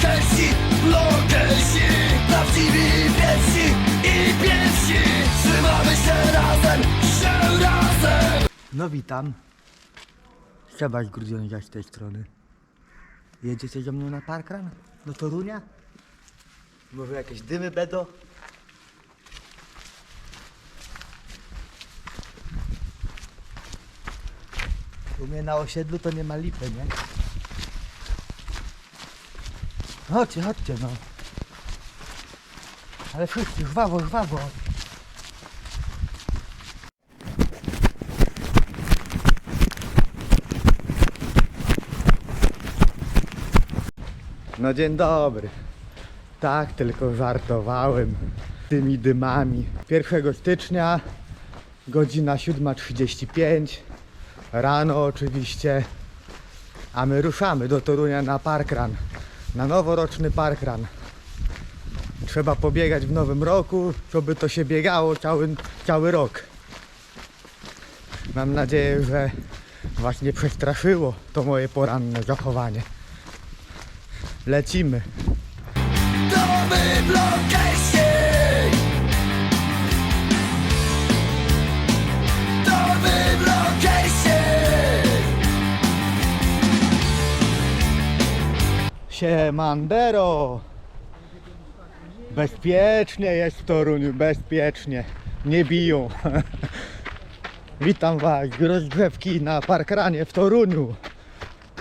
Blokesi, blokesi Prawdziwi pierwsi i pierwsi Trzymamy się razem, się razem No witam. Sebaś Grudziądza z tej strony. Jedziecie ze mną na parkran? Do Torunia? Może jakieś dymy będą? U mnie na osiedlu to nie ma lipy, nie? Chodźcie, chodźcie no. Ale wszyscy, żwawo, żwawo. No dzień dobry. Tak, tylko żartowałem tymi dymami. 1 stycznia, godzina 7.35, rano oczywiście, a my ruszamy do Torunia na parkrun, na noworoczny parkrun. Trzeba pobiegać w nowym roku, żeby to się biegało cały, cały rok. Mam nadzieję, że Was nie przestraszyło to moje poranne zachowanie. Lecimy. Siemandero! Bezpiecznie jest w Toruniu, bezpiecznie. Nie biją. Witam Was z rozgrzewki na parkranie w Toruniu.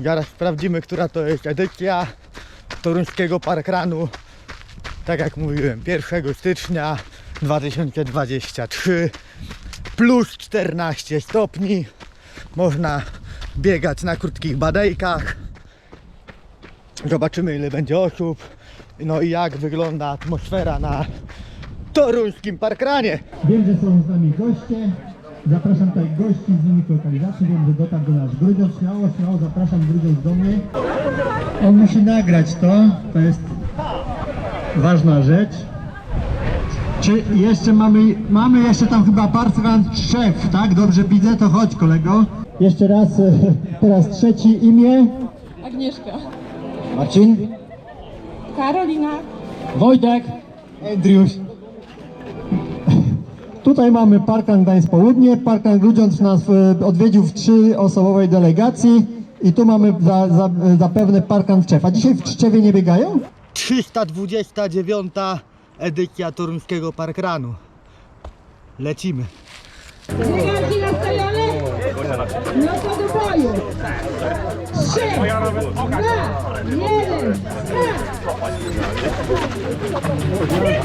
Zaraz sprawdzimy, która to jest edycja toruńskiego parkranu. Tak jak mówiłem, 1 stycznia 2023 plus 14 stopni. Można biegać na krótkich badejkach. Zobaczymy ile będzie osób. No i jak wygląda atmosfera na toruńskim parkranie. Wiem, że są z nami goście. Zapraszam tutaj gości z innych lokalizacji. Wiem, że dotarł do nas Grudziądz. Śmiało, śmiało zapraszam Grudziądz do mnie. On musi nagrać to. To jest ważna rzecz. Czy jeszcze mamy, mamy jeszcze tam chyba partyzant szef, tak? Dobrze widzę, to chodź kolego. Jeszcze raz, e, po raz trzeci imię. Agnieszka. Marcin. Karolina. Wojtek. Andriusz. Tutaj mamy Parkan Gdańsk Południe. Parkan Grudziądz nas e, odwiedził w trzyosobowej delegacji. I tu mamy za, za, zapewne Parkan Tczew. A dzisiaj w Tczewie nie biegają? 329 edycja toruńskiego parkranu. Lecimy. Biegacie nastawione? No to do boju. Trzy, dwa, jeden, start!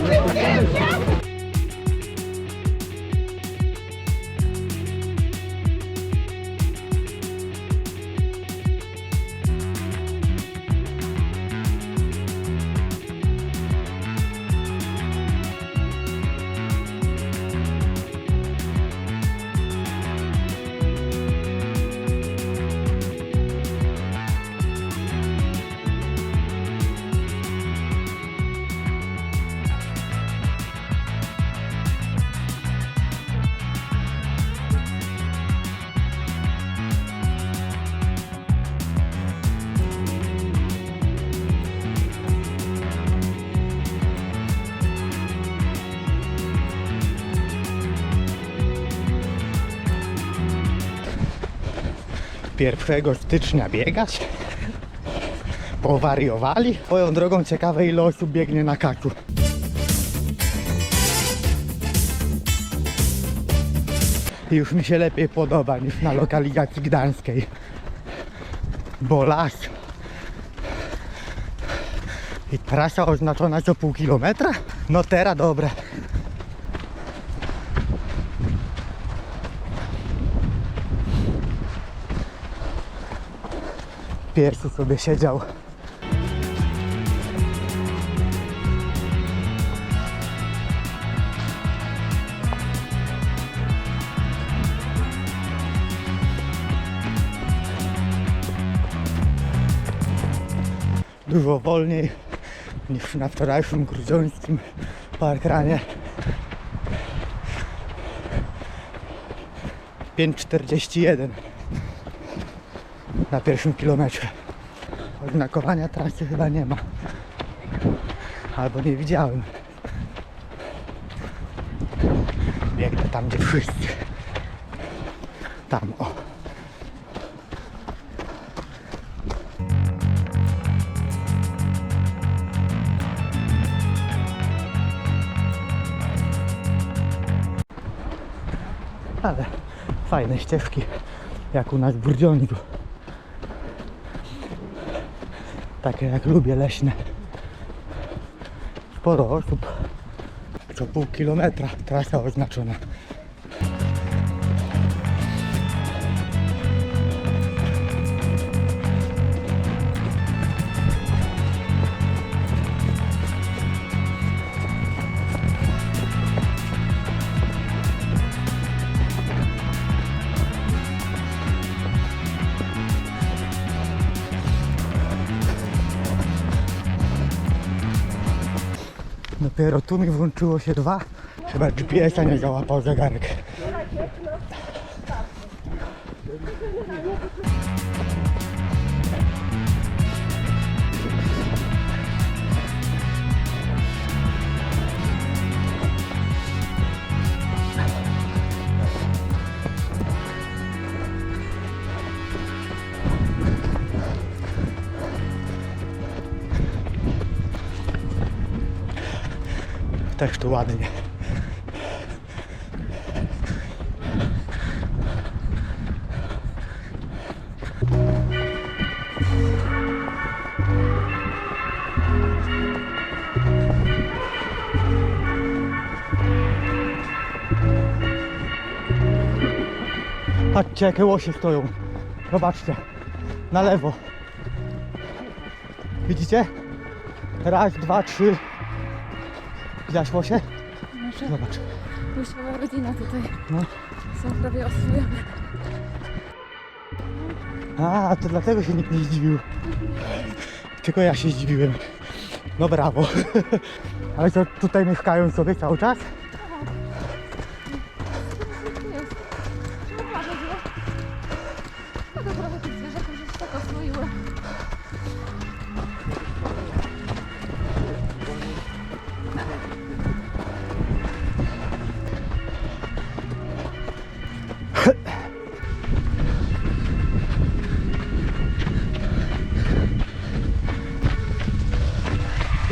Pierwszego stycznia biegać? Powariowali? Swoją drogą ciekawe ile osób biegnie na kacu. Już mi się lepiej podoba niż na lokalizacji gdańskiej. Bo las. I trasa oznaczona co pół kilometra? No teraz dobre. Pierwszy sobie siedział. Dużo wolniej niż na wczorajszym grudziąckim parkranie. 5,41 na pierwszym kilometrze. Oznakowania trasy chyba nie ma. Albo nie widziałem. Biegnę tam, gdzie wszyscy. Tam, o. Ale fajne ścieżki, jak u nas w Brudzioniu. Takie jak lubię, leśne. Sporo osób. Co pół kilometra trasa oznaczona. Dopiero tu mi włączyło się dwa. Chyba GPS-a nie załapał zegarek. Też tu ładnie. Patrzcie jakie łosie stoją. Zobaczcie. Na lewo. Widzicie? Raz, dwa, trzy. Widziałaś łosie? Nasza Zobacz. łysiowa rodzina tutaj. No. Są prawie oswojone. A, to dlatego się nikt nie zdziwił. Tylko ja się zdziwiłem. No brawo. Ale to tutaj mieszkają sobie cały czas?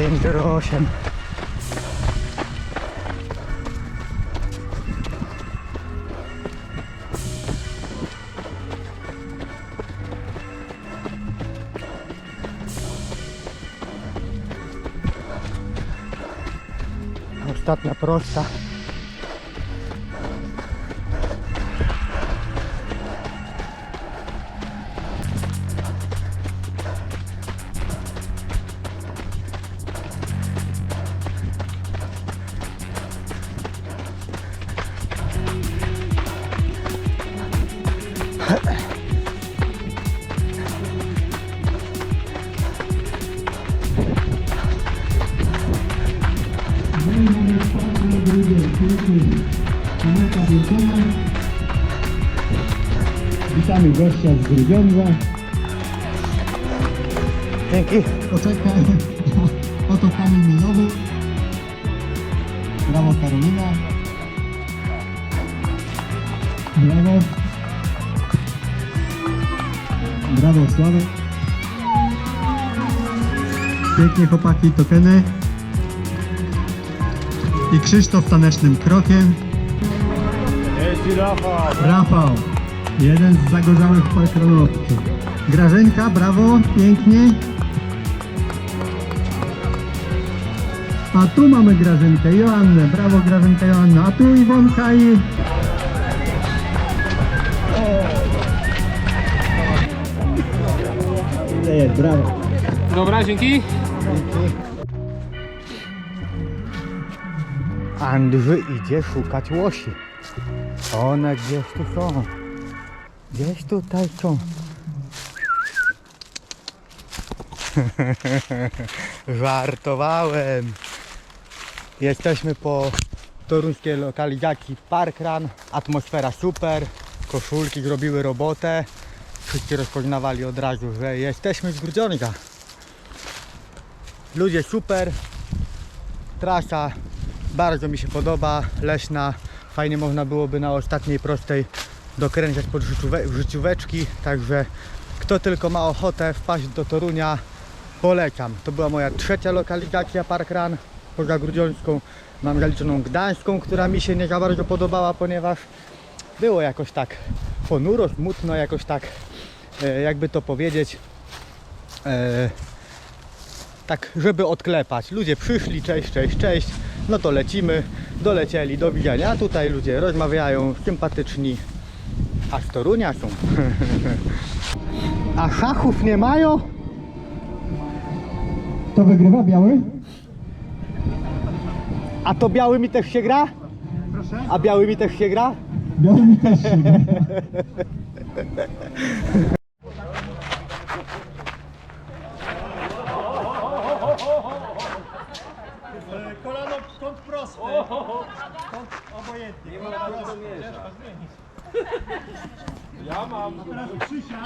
5,08 Ostatnia prosta gościa z Grudziądza. Dzięki. Poczekaj. Oto kamień milowy. Brawo Karolina. Brawo. Brawo Sławek. Pięknie chłopaki tokeny. I Krzysztof tanecznym krokiem. Rafał. Jeden z zagorzałych parkronowców. Grażynka, brawo, pięknie. A tu mamy Grażynkę, Joannę, brawo Grażynka, Joanna. A tu Iwonka i... Jest, brawo. Dobra, dzięki. Andrzej idzie szukać łosi. One gdzieś tu są. Gdzieś tutaj są. Żartowałem. Jesteśmy po toruńskiej lokalizacji Parkrun. Atmosfera super. Koszulki zrobiły robotę. wszyscy rozpoznawali od razu, że jesteśmy z Grudziądza. Ludzie super, trasa bardzo mi się podoba, leśna, fajnie można byłoby na ostatniej prostej dokręcać pod życióweczki, także kto tylko ma ochotę wpaść do Torunia, polecam. To była moja trzecia lokalizacja Park Run poza Grudziącką. Mam zaliczoną Gdańską, która mi się nie za bardzo podobała, ponieważ było jakoś tak ponuro, smutno, jakoś tak, e, jakby to powiedzieć, e, tak, żeby odklepać. Ludzie przyszli, cześć, cześć, cześć, no to lecimy, dolecieli, do widzenia. A tutaj ludzie rozmawiają, sympatyczni, a z Torunia są. a szachów nie mają? To wygrywa biały? A to białymi też się gra? Proszę? A białymi też się gra? Biały mi też się gra. Kolano kąt prosty. Kąt obojętny. Nie ma co Ja mam. A teraz Krzysia.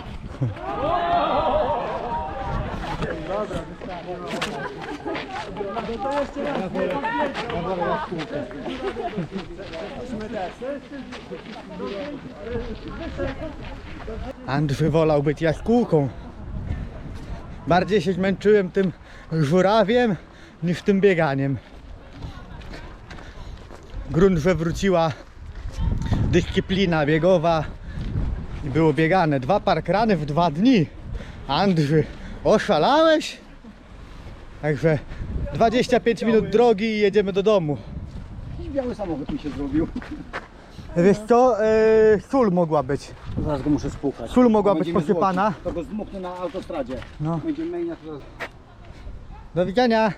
Andrzej wolał być jaskółką. Bardziej się zmęczyłem tym żurawiem niż tym bieganiem. Grunt, że wróciła dyscyplina biegowa i było biegane. Dwa parkrany w dwa dni. Andrzej, oszalałeś? Także 25 minut drogi i jedziemy do domu. Jakiś biały samochód mi się zrobił. Wiesz co, yy, sól mogła być. Zaraz go muszę spłukać. Sól mogła To być posypana. złoci. To go zmuchnie na autostradzie. No. Będziemy to... Do widzenia.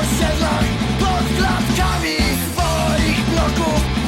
osiedlach pod klatkami swoich bloków